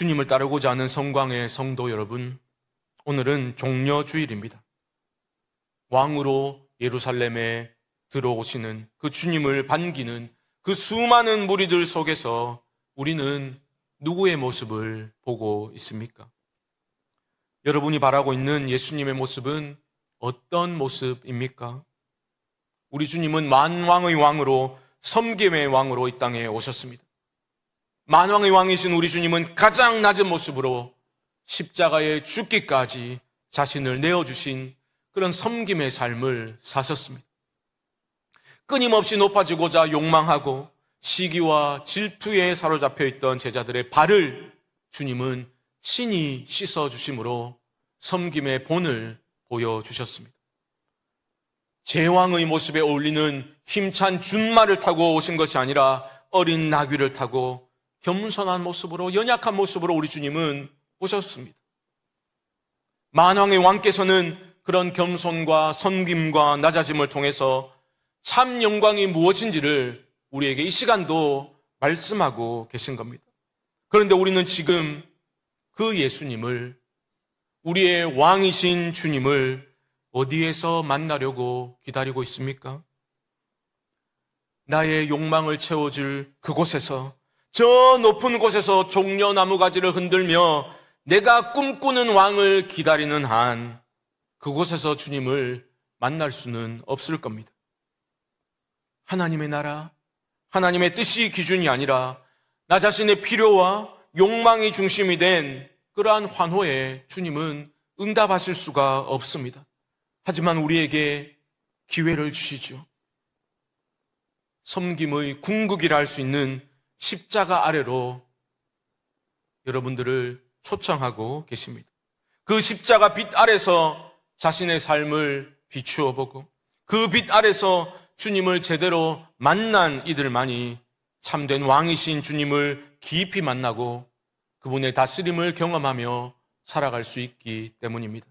주님을 따르고자 하는 성광의 성도 여러분, 오늘은 종려 주일입니다. 왕으로 예루살렘에 들어오시는 그 주님을 반기는 그 수많은 무리들 속에서 우리는 누구의 모습을 보고 있습니까? 여러분이 바라고 있는 예수님의 모습은 어떤 모습입니까? 우리 주님은 만왕의 왕으로 섬김의 왕으로 이 땅에 오셨습니다. 만왕의 왕이신 우리 주님은 가장 낮은 모습으로 십자가에 죽기까지 자신을 내어주신 그런 섬김의 삶을 사셨습니다. 끊임없이 높아지고자 욕망하고 시기와 질투에 사로잡혀 있던 제자들의 발을 주님은 친히 씻어주심으로 섬김의 본을 보여주셨습니다. 제왕의 모습에 어울리는 힘찬 준말을 타고 오신 것이 아니라 어린 나귀를 타고 겸손한 모습으로 연약한 모습으로 우리 주님은 오셨습니다. 만왕의 왕께서는 그런 겸손과 섬김과 낮아짐을 통해서 참 영광이 무엇인지를 우리에게 이 시간도 말씀하고 계신 겁니다. 그런데 우리는 지금 그 예수님을 우리의 왕이신 주님을 어디에서 만나려고 기다리고 있습니까? 나의 욕망을 채워줄 그곳에서 저 높은 곳에서 종려나무 가지를 흔들며 내가 꿈꾸는 왕을 기다리는 한 그곳에서 주님을 만날 수는 없을 겁니다. 하나님의 나라, 하나님의 뜻이 기준이 아니라 나 자신의 필요와 욕망이 중심이 된 그러한 환호에 주님은 응답하실 수가 없습니다. 하지만 우리에게 기회를 주시죠. 섬김의 궁극이라 할 수 있는 십자가 아래로 여러분들을 초청하고 계십니다. 그 십자가 빛 아래서 자신의 삶을 비추어 보고 그 빛 아래서 주님을 제대로 만난 이들만이 참된 왕이신 주님을 깊이 만나고 그분의 다스림을 경험하며 살아갈 수 있기 때문입니다.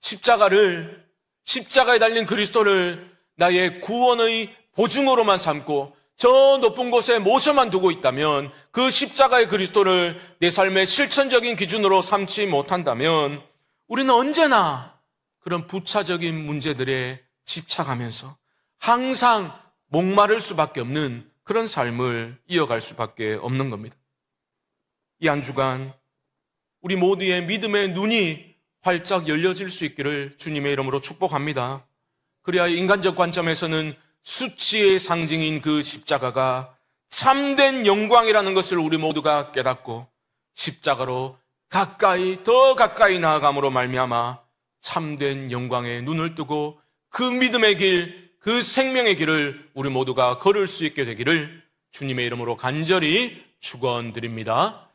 십자가를, 십자가에 달린 그리스도를 나의 구원의 보증으로만 삼고 저 높은 곳에 모셔만 두고 있다면 그 십자가의 그리스도를 내 삶의 실천적인 기준으로 삼지 못한다면 우리는 언제나 그런 부차적인 문제들에 집착하면서 항상 목마를 수밖에 없는 그런 삶을 이어갈 수밖에 없는 겁니다. 이 한 주간 우리 모두의 믿음의 눈이 활짝 열려질 수 있기를 주님의 이름으로 축복합니다. 그래야 인간적 관점에서는 수치의 상징인 그 십자가가 참된 영광이라는 것을 우리 모두가 깨닫고 십자가로 가까이 더 가까이 나아감으로 말미암아 참된 영광에 눈을 뜨고 그 믿음의 길, 그 생명의 길을 우리 모두가 걸을 수 있게 되기를 주님의 이름으로 간절히 축원드립니다.